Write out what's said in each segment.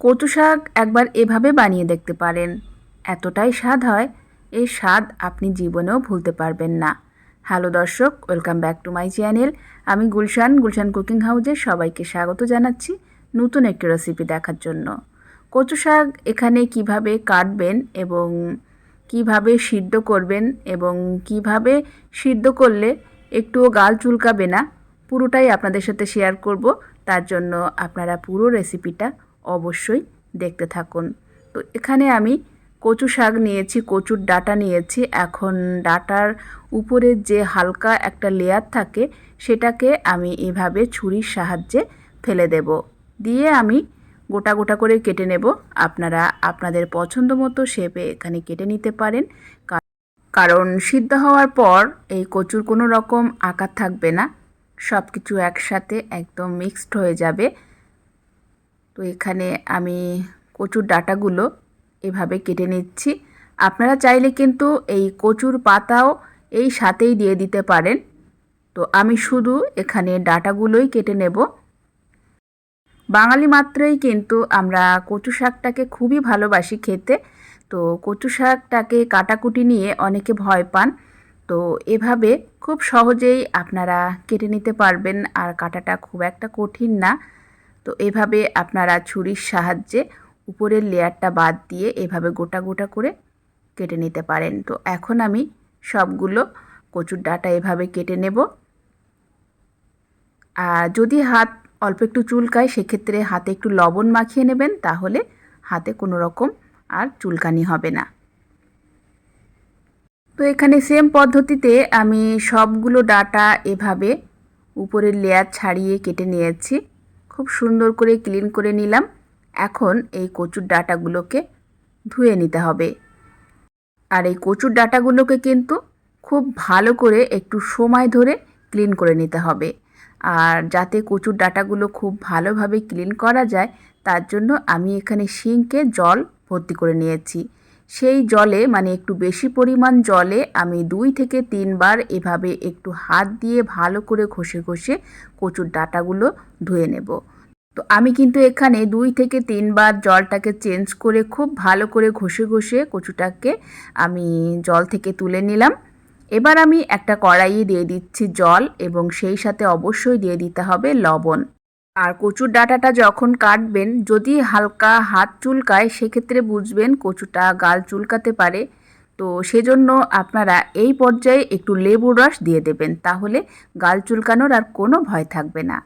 কচু শাক একবার এভাবে বানিয়ে দেখতে পারেন। এতটাই স্বাদ হয় এই স্বাদ আপনি জীবনেও ভুলতে পারবেন না। হ্যালো দর্শক, welcome back to my channel. আমি গুলশান গুলশান কুকিং হাউজে সবাইকে স্বাগত জানাচ্ছি নতুন একটি রেসিপি দেখার জন্য। কচু শাক এখানে কীভাবে কাটবেন এবং কীভাবে সিদ্ধ করবেন এবং কীভাবে সিদ্ধ করলে একটুও গাল চুলকাবে না, পুরোটাই আপনাদের সাথে শেয়ার করব। তার জন্য আপনারা পুরো রেসিপিটা অবশ্যই দেখতে থাকুন। তো এখানে আমি কচু শাক নিয়েছি, কচুর ডাটা নিয়েছি। এখন ডাটার উপরে যে হালকা একটা লেয়ার থাকে, সেটাকে আমি এভাবে ছুরির সাহায্যে ফেলে দেব। দিয়ে আমি গোটা গোটা করে কেটে নেব। আপনারা আপনাদের পছন্দ মতো শেপে এখানে কেটে নিতে পারেন। কারণ সিদ্ধ হওয়ার পর এই কচুর কোনো রকম আকার থাকবে না। সব কিছু একসাথে একদম মিক্সড হয়ে যাবে। তো এখানে আমি কচুর ডাটাগুলো এভাবে কেটে নিচ্ছি। আপনারা চাইলে কিন্তু এই কচুর পাতাও এই সাথেই দিয়ে দিতে পারেন। তো আমি শুধু এখানে ডাটাগুলোই কেটে নেব। বাঙালি মাত্রই কিন্তু আমরা কচু শাকটাকে খুবই ভালোবাসি খেতে। তো কচু শাকটাকে কাটাকুটি নিয়ে অনেকে ভয় পান। তো এভাবে খুব সহজেই আপনারা কেটে নিতে পারবেন। আর কাটাটা খুব একটা কঠিন না। তো এভাবে আপনারা ছুরির সাহায্যে উপরের লেয়ারটা বাদ দিয়ে এভাবে গোটা গোটা করে কেটে নিতে পারেন। তো এখন আমি সবগুলো কচুর ডাটা এভাবে কেটে নেব। আর যদি হাত অল্প একটু চুলকায়, সেক্ষেত্রে হাতে একটু লবণ মাখিয়ে নেবেন, তাহলে হাতে কোনো রকম আর চুলকানি হবে না। তো এখানে সেম পদ্ধতিতে আমি সবগুলো ডাটা এভাবে উপরের লেয়ার ছাড়িয়ে কেটে নিয়েছি। খুব সুন্দর করে ক্লিন করে নিলাম। এখন এই কচুর ডাটাগুলোকে ধুয়ে নিতে হবে। আর এই কচুর ডাটাগুলোকে কিন্তু খুব ভালো করে একটু সময় ধরে ক্লিন করে নিতে হবে। আর যাতে কচুর ডাটাগুলো খুব ভালোভাবে ক্লিন করা যায়, তার জন্য আমি এখানে সিঙ্কে জল ভর্তি করে নিয়েছি। সেই জলে মানে একটু বেশি পরিমাণ জলে আমি দুই থেকে তিনবার এভাবে একটু হাত দিয়ে ভালো করে ঘষে ঘষে কচুর ডাটাগুলো ধুয়ে নেব। তো আমি কিন্তু এখানে দুই থেকে তিনবার জলটাকে চেঞ্জ করে খুব ভালো করে ঘষে ঘষে কচুটাকে আমি জল থেকে তুলে নিলাম। এবার আমি একটা কড়াইয়ে দিয়ে দিচ্ছি জল এবং সেই সাথে অবশ্যই দিয়ে দিতে হবে লবণ। আর কচুর ডাঁটাটা যখন কাটবেন, যদি হালকা হাত চুলকায়, সেক্ষেত্রে বুঝবেন কচুটা গাল চুলকাতে পারে। তো সেজন্য আপনারা এই পর্যায়ে একটু লেবুর রস দিয়ে দেবেন, তাহলে গাল চুলকানোর আর কোনো ভয় থাকবে না।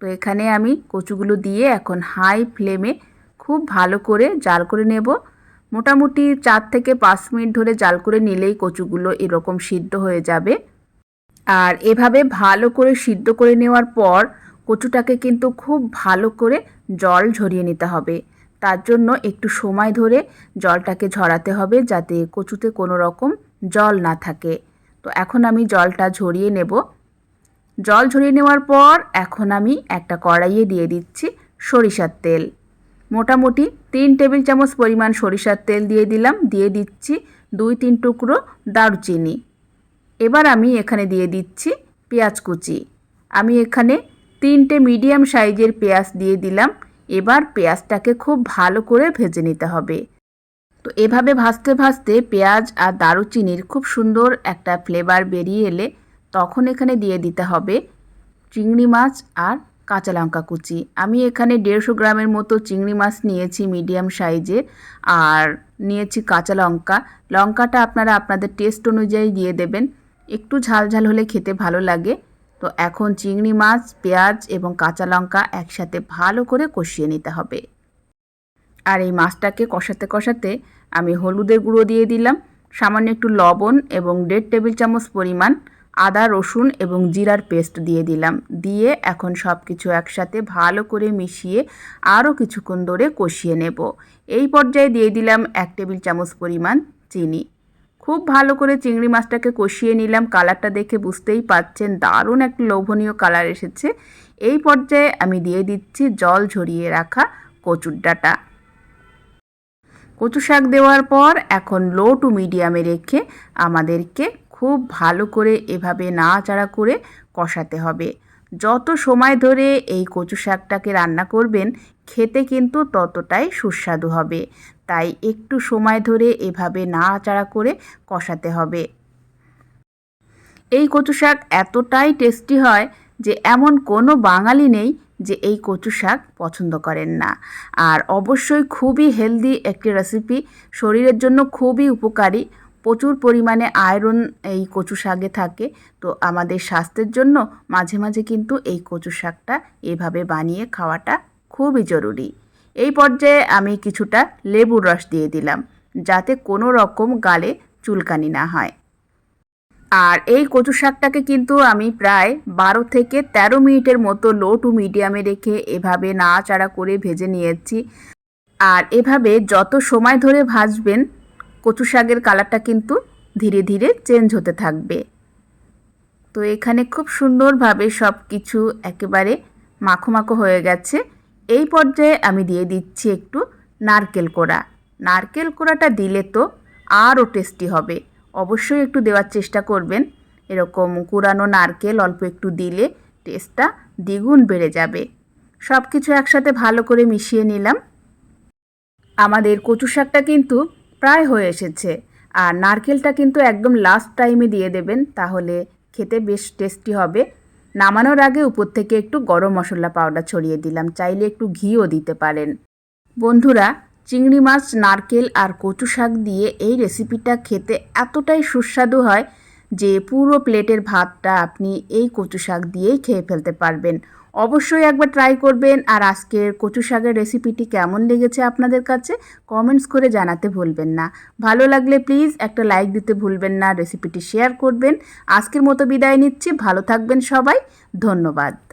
তো এখানে আমি কচুগুলো দিয়ে এখন হাই ফ্লেমে খুব ভালো করে জাল করে নেব। মোটামুটি চার থেকে পাঁচ মিনিট ধরে জাল করে নিলেই কচুগুলো এরকম সিদ্ধ হয়ে যাবে। আর এভাবে ভালো করে সিদ্ধ করে নেওয়ার পর কচুটাকে কিন্তু খুব ভালো করে জল ঝরিয়ে নিতে হবে। তার জন্য একটু সময় ধরে জলটাকে ঝরাতে হবে যাতে কচুতে কোনো রকম জল না থাকে। তো এখন আমি জলটা ঝরিয়ে নেব। জল ঝরিয়ে নেওয়ার পর এখন আমি একটা কড়াইয়ে দিয়ে দিচ্ছি সরিষার তেল। মোটামুটি তিন টেবিল চামচ পরিমাণ সরিষার তেল দিয়ে দিলাম। দিয়ে দিচ্ছি দুই তিন টুকরো দারুচিনি। এবার আমি এখানে দিয়ে দিচ্ছি পেঁয়াজ কুচি। আমি এখানে তিনটে মিডিয়াম সাইজের পেঁয়াজ দিয়ে দিলাম। এবার পেঁয়াজটাকে খুব ভালো করে ভেজে নিতে হবে। তো এভাবে ভাজতে ভাজতে পেঁয়াজ আর দারুচিনির খুব সুন্দর একটা ফ্লেভার বেরিয়ে এলে তখন এখানে দিয়ে দিতে হবে চিংড়ি মাছ আর কাঁচা লঙ্কা কুচি। আমি এখানে দেড়শো গ্রামের মতো চিংড়ি মাছ নিয়েছি মিডিয়াম সাইজের আর নিয়েছি কাঁচা লঙ্কা। লঙ্কাটা আপনারা আপনাদের টেস্ট অনুযায়ী দিয়ে দেবেন। একটু ঝাল ঝাল হলে খেতে ভালো লাগে। তো এখন চিংড়ি মাছ, পেঁয়াজ এবং কাঁচা লঙ্কা একসাথে ভালো করে কষিয়ে নিতে হবে। আর এই মাছটাকে কষাতে কষাতে আমি হলুদের গুঁড়ো দিয়ে দিলাম, সামান্য একটু লবণ এবং দেড় টেবিল চামচ পরিমাণ আদা, রসুন এবং জিরার পেস্ট দিয়ে দিলাম। দিয়ে এখন সব কিছু একসাথে ভালো করে মিশিয়ে আরও কিছুক্ষণ ধরে কষিয়ে নেব। এই পর্যায়ে দিয়ে দিলাম এক টেবিল চামচ পরিমাণ চিনি। খুব ভালো করে চিংড়ি মাছটাকে কষিয়ে নিলাম। কালারটা দেখে বুঝতেই পাচ্ছেন দারুণ একটা লোভনীয় কালার এসেছে। এই পর্যায়ে আমি দিয়ে দিচ্ছি জল ঝরিয়ে রাখা কচুর ডাঁটা। কচু শাক দেওয়ার পর এখন লো টু মিডিয়ামে রেখে আমাদেরকে খুব ভালো করে এভাবে নাড়াচাড়া করে কষাতে হবে। যত সময় ধরে এই কচু শাকটাকে রান্না করবেন, খেতে কিন্তু ততটাই সুস্বাদু হবে। তাই একটু সময় ধরে এভাবে নাড়াচাড়া করে কষাতে হবে। এই কচু শাক এতটাই টেস্টি হয় যে এমন কোনো বাঙালি নেই যে এই কচু শাক পছন্দ করেন না। আর অবশ্যই খুবই হেলদি একটি রেসিপি শরীরের জন্য খুবই উপকারী। প্রচুর পরিমাণে আয়রন এই কচু শাকে থাকে। তো আমাদের স্বাস্থ্যের জন্য মাঝে মাঝে কিন্তু এই কচু শাকটা এভাবে বানিয়ে খাওয়াটা খুবই জরুরি। এই পর্যায়ে আমি কিছুটা লেবুর রস দিয়ে দিলাম, যাতে কোনো রকম গালে চুলকানি না হয়। আর এই কচু শাকটাকে কিন্তু আমি প্রায় বারো থেকে ১৩ মিনিটের মতো লো টু মিডিয়ামে রেখে এভাবে নাড়াচাড়া করে ভেজে নিয়েছি। আর এভাবে যত সময় ধরে ভাজবেন কচু শাকের কালারটা কিন্তু ধীরে ধীরে চেঞ্জ হতে থাকবে। তো এখানে খুব সুন্দরভাবে সব কিছু একেবারে মাখো মাখো হয়ে গেছে। এই পর্যায়ে আমি দিয়ে দিচ্ছি একটু নারকেল কোড়া। নারকেল কোড়াটা দিলে তো আরও টেস্টি হবে। অবশ্যই একটু দেওয়ার চেষ্টা করবেন। এরকম কুড়ানো নারকেল অল্প একটু দিলে টেস্টটা দ্বিগুণ বেড়ে যাবে। সব কিছু একসাথে ভালো করে মিশিয়ে নিলাম। আমাদের কচু শাকটা কিন্তু প্রায় হয়ে এসেছে। আর নারকেলটা কিন্তু একদম লাস্ট টাইমে দিয়ে দেবেন, তাহলে খেতে বেশ টেস্টি হবে। নামানোর আগে উপর থেকে একটু গরম মশলা পাউডার ছড়িয়ে দিলাম, চাইলে একটু ঘিও দিতে পারেন। বন্ধুরা, চিংড়ি মাছ, নারকেল আর কচু শাক দিয়ে এই রেসিপিটা খেতে এতটাই সুস্বাদু হয় যে পুরো প্লেটের ভাতটা আপনি এই কচু শাক দিয়েই খেয়ে ফেলতে পারবেন। অবশ্যই একবার ট্রাই করবেন। আর আজকের কচু শাকের রেসিপিটি কেমন লেগেছে আপনাদের কাছে কমেন্টস করে জানাতে ভুলবেন না। ভালো লাগলে প্লিজ একটা লাইক দিতে ভুলবেন না রেসিপিটি শেয়ার করবেন। আজকের মতো বিদায় নিচ্ছি। ভালো থাকবেন সবাই। ধন্যবাদ।